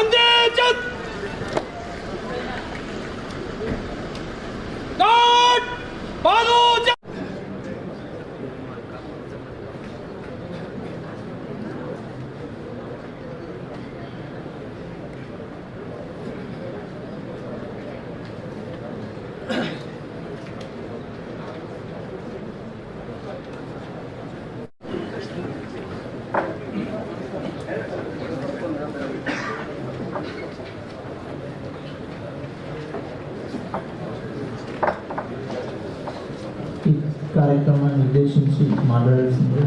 वंदे जत కార్యక్రమాన్ని ఉద్దేశించి మాట్లాడాల్సింది.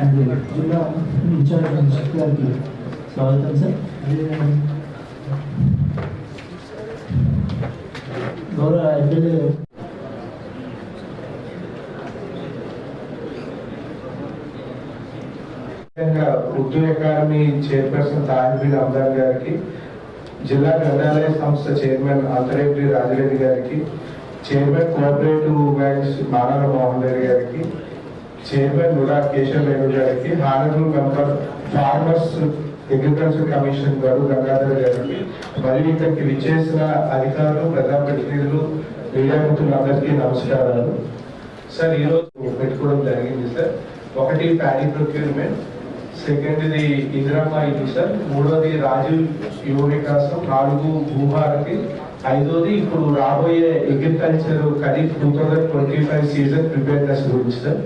అండ్ జిల్లా ఇన్ఛార్జ్ గారికి స్వాగతం సార్ గౌరవ MLA Urdu academy chairperson Tahibeen Amdan గారికి జిల్లా గ్రంథాలయ సంస్థ చైర్మన్ అంతరేటి రాజిరెడ్డి గారికి చైర్మన్ కోఆపరేటివ్ బ్యాంక్స్ మానవ మోహన్ రెడ్డి గారికి చైర్మన్ నురా కేశవ్ వేణు గారికి honourable member farmers agriculture commission గారు గంగాధర్ గారికి మరియు ఇక్కడికి విచ్చేసిన అధికారులు ప్రజాప్రతినిధులు మీడియా మిత్రులందరికీ నమస్కారాలు. సార్ ఈరోజు పెట్టుకోవడం జరిగింది సార్. ఒకటి ప్యాడీ ప్రొక్యూర్మెంట్ సెకండ్ది ఇందిరమ్మ ఇది సార్. మూడోది రాజీవ్ యువ వికాసం నాలుగు భూభారతి. ఐదోది ఇప్పుడు రాబోయే agriculture kharif two thousand twenty five season preparedness గురించి సార్.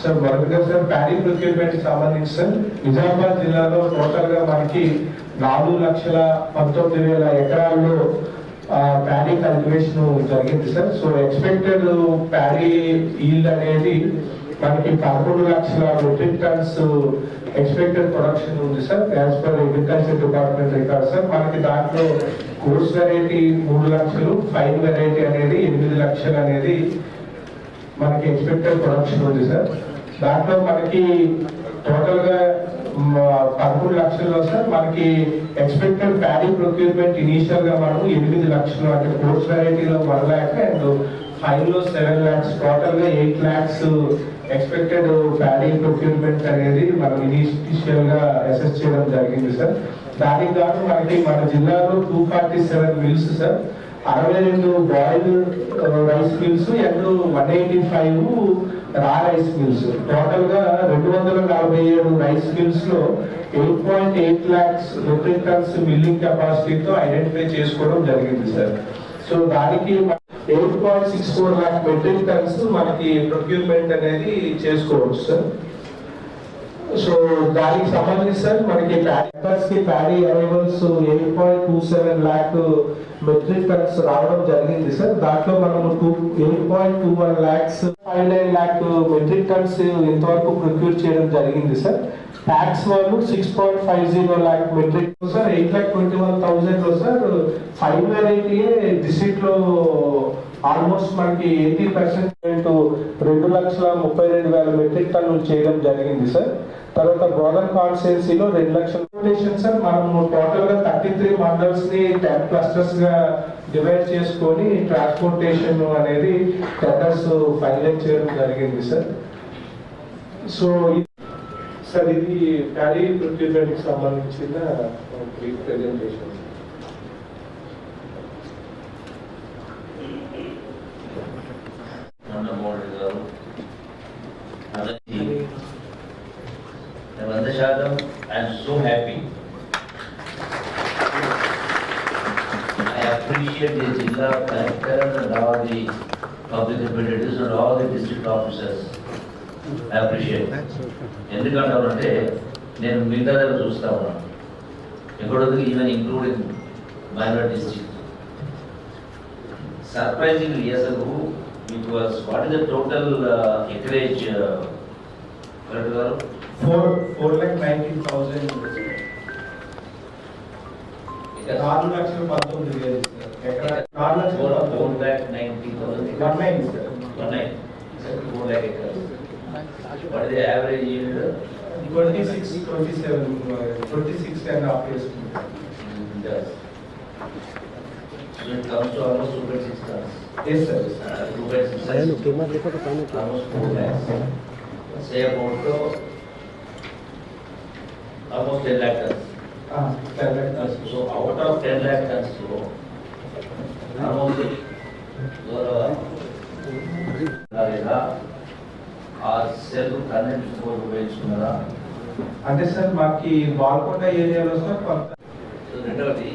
సార్ మొదటిగా సార్ ప్యారీ ప్రొక్యూర్మెంట్ సంబంధించి సార్. నిజామాబాద్ జిల్లాలో టోటల్గా మనకి నాలుగు లక్షల పంతొమ్మిది వేల ఎకరాల్లో ప్యాడీ కల్టివేషన్ జరిగింది sir. So expected paddy yield అనేది మనకి పదకొండు లక్షల మెట్రిక్ టన్స్ ఎక్స్పెక్టెడ్ ప్రొడక్షన్ ఉంది sir as per agriculture department record sir మనకి దాంట్లో కోర్స్ వెరైటీ మూడు లక్షలు ఫైన్ వెరైటీ అనేది ఎనిమిది లక్షలు అనేది మనకి ఎక్స్పెక్టెడ్ ప్రొడక్షన్ ఉంది సార్ దాంట్లో మనకి టోటల్గా పదమూడు లక్షల్లో సార్ మనకి ఎక్స్పెక్టెడ్ ప్యాడీ ప్రొక్యూర్మెంట్ ఇనీషియల్గా మనం ఎనిమిది లక్షలు అంటే కోర్స్ వెరైటీలో వన్ ల్యాక్ అండ్ ఫైవ్లో సెవెన్ ల్యాక్స్ టోటల్గా eight lakhs expected paddy procurement అనేది మనం ఇనీషియల్గా అసెస్ చేయడం జరిగింది సార్ దానికి కాదు మనకి మన జిల్లాలో two forty seven mills sir అరవై రెండు boil rice mills and one eighty five raw rice mills టోటల్గా రెండు వందల నలభై ఏడు రైస్ మిల్స్లో eight point eight lakhs metric tons milling కెపాసిటీతో identify చేసుకోవడం జరిగింది సార్ సో దానికి eight point six four lakh metric tons మనకి ప్రొక్యూర్మెంట్ అనేది చేసుకోవచ్చు సార్ సో దానికి సంబంధించి సార్ మనకి ప్యాడర్స్కి paddy arrivals eight point two seven lakh metric tons రావడం జరిగింది సార్. దాంట్లో మనము two eight point two one lakhs five nine lakh metric tons ఇంతవరకు ప్రొక్యూర్ చేయడం జరిగింది సార్. ట్యాక్స్ వాళ్ళు six point five zero lakh metric sir eight lakh twenty one థౌసండ్లో sir. Five వెరైటీయే డిస్ట్రిక్ట్లో ఆల్మోస్ట్ మనకి ఎయిటీ పర్సెంట్ రెండు లక్షల ముప్పై రెండు వేల మెట్రిక్ టన్నులు చేయడం జరిగింది సార్. తర్వాత బ్రోదర్ కాన్స్టిట్యున్సీలో రెండు లక్షల సార్ మనము టోటల్గా థర్టీ త్రీ మండల్స్ని టెన్ క్లస్టర్స్గా డివైడ్ చేసుకొని ట్రాన్స్పోర్టేషన్ అనేది టెండర్స్ ఫైనలైజ్ చేయడం జరిగింది సార్ సో సార్ ఇది ప్యారీ ప్రొక్యూర్మెంట్ సంబంధించిన బ్రీఫ్ ప్రెజెంటేషన్ ఐ అప్రిషియేట్ ఎందుకంటారు అంటే నేను మిగతా దగ్గర చూస్తా ఉన్నాను. ఎక్కడో even including minor district. Surprising అసలు it was what is the total acreage correct గారు? Four four lakh nineteen thousand ఆరు లక్షల పంతొమ్మిది వేలు four four lakh nineteen thousand one nine four lakh ఎకరాలు. What is the average yield? 26, 27, uh, 26 and a half years. Mm, yes. So it comes to almost 2.6 tons. Yes, sir. Uh, 2.6 tons. कीमत लिखो तो पानी की। Almost 4 lakhs. Say about to almost 10 lakh tons. Ah, 10 lakh tons. So out of 10 lakh tons, so almost. Zora. Zora. ఆ cell current ఉపయోగించుకున్నారా? అంటే sir మాకు బాల్కొండ ఏరియాలో సార్ రెండవది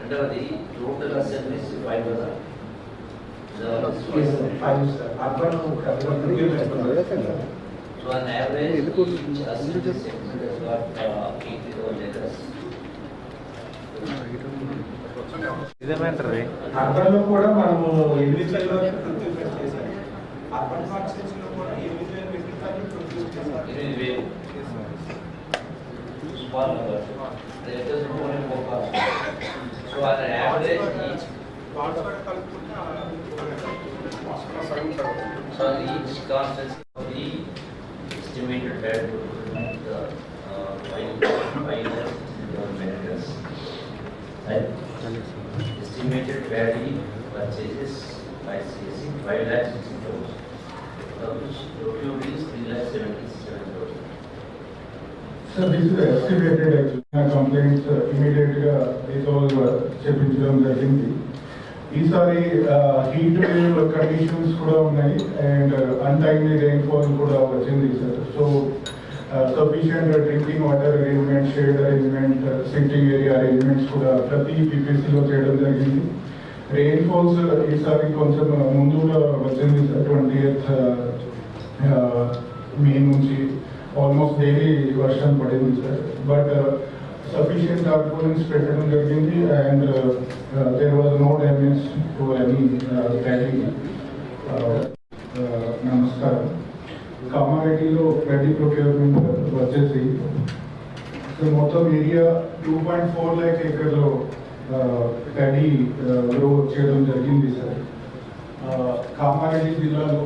రెండవది టోటల్ అసెంబ్లీస్ ఫైవ్ కదా? Five sir urban so an average assembly segment has got 80,000 acres. అర్బన్లో కూడా మనము చేశారు అర్బన్ కాన్స్టిట్యూన్సీ లో కూడా ఎనిమిది వేల మెట్రిక్ టన్నులు ప్రొడ్యూస్ చేశారు ఎనిమిది వేలు small number acres only four parts. So an average each watts కూడా కలుపుకుంటే So each constancy of the estimated bed would the uh, five, five years, meters. Right? Estimated value purchases by CSC five lakhs sixty Sir this is estimated actually complaints ఇమీడియట్గా resolve చేపించడం జరిగింది. ఈసారి heat wave conditions కూడా ఉన్నాయి and untimely rainfall కూడా వచ్చింది sir so sufficient drinking water arrangement shade arrangement sitting area arrangements కూడా ప్రతి పీపీసీలో చేయడం జరిగింది. రెయిన్ఫాల్స్ ఈసారి కొంచెం ముందుగా వచ్చింది సార్ ట్వంటీ ఎయిత్ మే నుంచి ఆల్మోస్ట్ డైలీ వర్షం పడింది సార్ బట్ సఫిషియంట్ డాక్యుమెంట్స్ పెట్టడం జరిగింది and there was no damage to any packing నమస్కారం. కామారెడ్డిలో ప్యాడీ ప్రొక్యూర్మెంట్ వచ్చేసి సో మొత్తం area two point four lakh ఎకర్లో paddy grow చేయడం జరిగింది సార్ కామారెడ్డి జిల్లాలో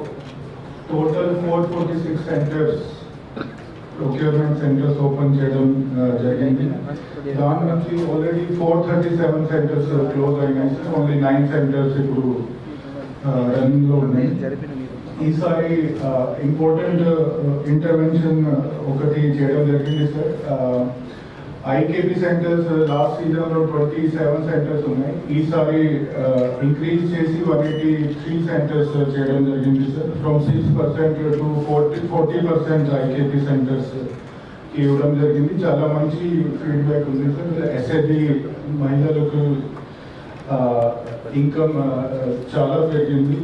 total four forty six centres procurement centres open చేయడం ఆ, జరిగింది దాని నుంచి already four thirty seven centres close అయినాయి సార్ ఓన్లీ నైన్ సెంటర్స్ ఇప్పుడు రన్నింగ్ లో ఉన్నాయి ఈసారి ఇంపార్టెంట్ ఇంటర్వెన్షన్ ఒకటి చేయడం జరిగింది sir IKP centres last season లో ట్వంటీ సెవెన్ సెంటర్స్ ఉన్నాయి ఈసారి ఇంక్రీజ్ చేసి వన్ ఎయిటీ త్రీ సెంటర్స్ చేయడం జరిగింది sir from six percent to forty forty percent IKP centres ఇవ్వడం జరిగింది చాలా మంచి ఫీడ్బ్యాక్ ఉంది సార్ ఎస్ఐబి మహిళలకు ఇన్కమ్ చాలా పెరిగింది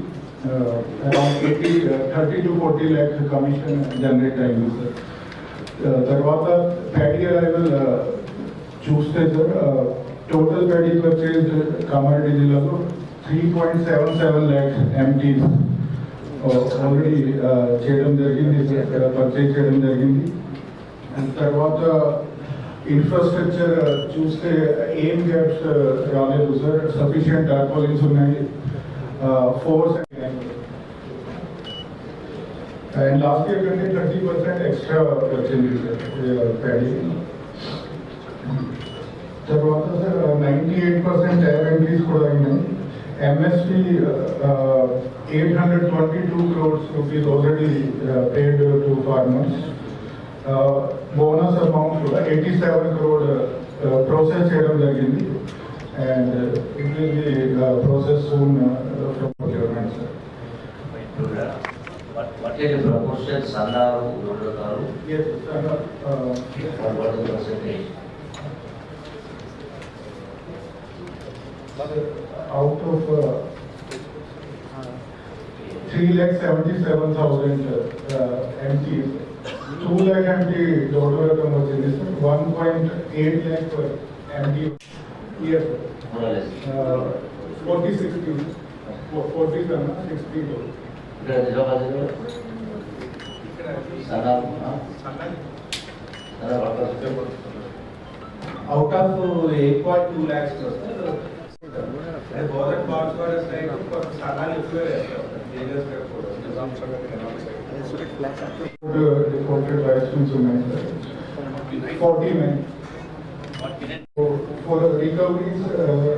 around eighty thirty to forty lakh commission generate అయింది సార్ తర్వాత ప్యాడీ అరైవల్ చూస్తే sir total paddy purchase Kamareddy జిల్లాలో three point seven seven lakhs MTs already చేయడం జరిగింది పర్చేజ్ చేయడం జరిగింది. అండ్ తర్వాత ఇన్ఫ్రాస్ట్రక్చర్ చూస్తే ఏం గ్యాప్స్ రాలేదు సార్ సఫిషియంట్ టార్పాలిన్స్ ఉన్నాయి. Four అండ్ లాస్ట్ ఇయర్ కంటే థర్టీ పర్సెంట్ ఎక్స్ట్రా వచ్చింది సార్ ప్యాడీ తర్వాత sir ninety eight percent air entries కూడా అయినాయి MSP eight hundred twenty two crores rupees already paid to farmers bonus amount కూడా eighty seven crore process చేయడం జరిగింది and it will be process soon from procurement sir What, what is the proportion Sandaru, Rudakaru? Yes, Sandaru. Uh, what is the percentage? Out of uh, 3 lakh 77,000 uh, MTs, 2 lakh MT daughter of the Mercedes, 1.8 lakh MT. Yes, sir. More or less. Uh, 40, 60, 40, 60, 60. ఇక్కడ నిజామాబాద్లో సన్నారు సన్నారు workers out of eight point two lakhs government bonds కూడా strike కొంత స్థానాలు ఎక్కువ వేస్తారు Reported by students ఉన్నాయి sir. Forty nine. For for recoveries, uh,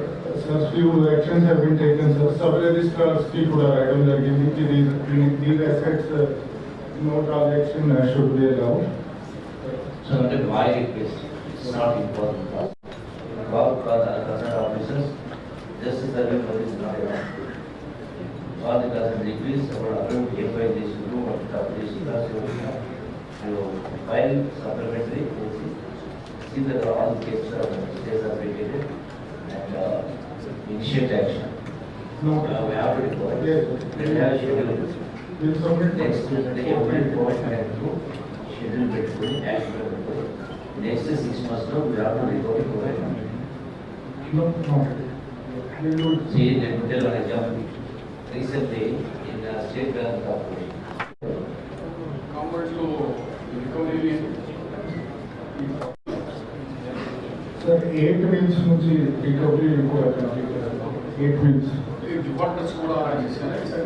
sir, few actions have been taken, sir. Sub-registrar speak would have item that giving these, these assets, uh, no transaction uh, should be allowed. Sir, then my request is not important. About for the concerned officers, justice serving for this not enough. All the concerned requests about approved hereby this room of the application class to file supplementary cases. See that all the cases are, cases are vacated and uh, initiate action. No. Uh, we have to report. Yes. We have schedule. We'll. Next is the government report schedule between as per report. Next is six months now, we have to report it. No, no. See, let me tell an example. Recently, in the state government corporation. Convert to recovery sir eight mills నుంచి recovery complete eight mills departments కూడా చేశారు? Sir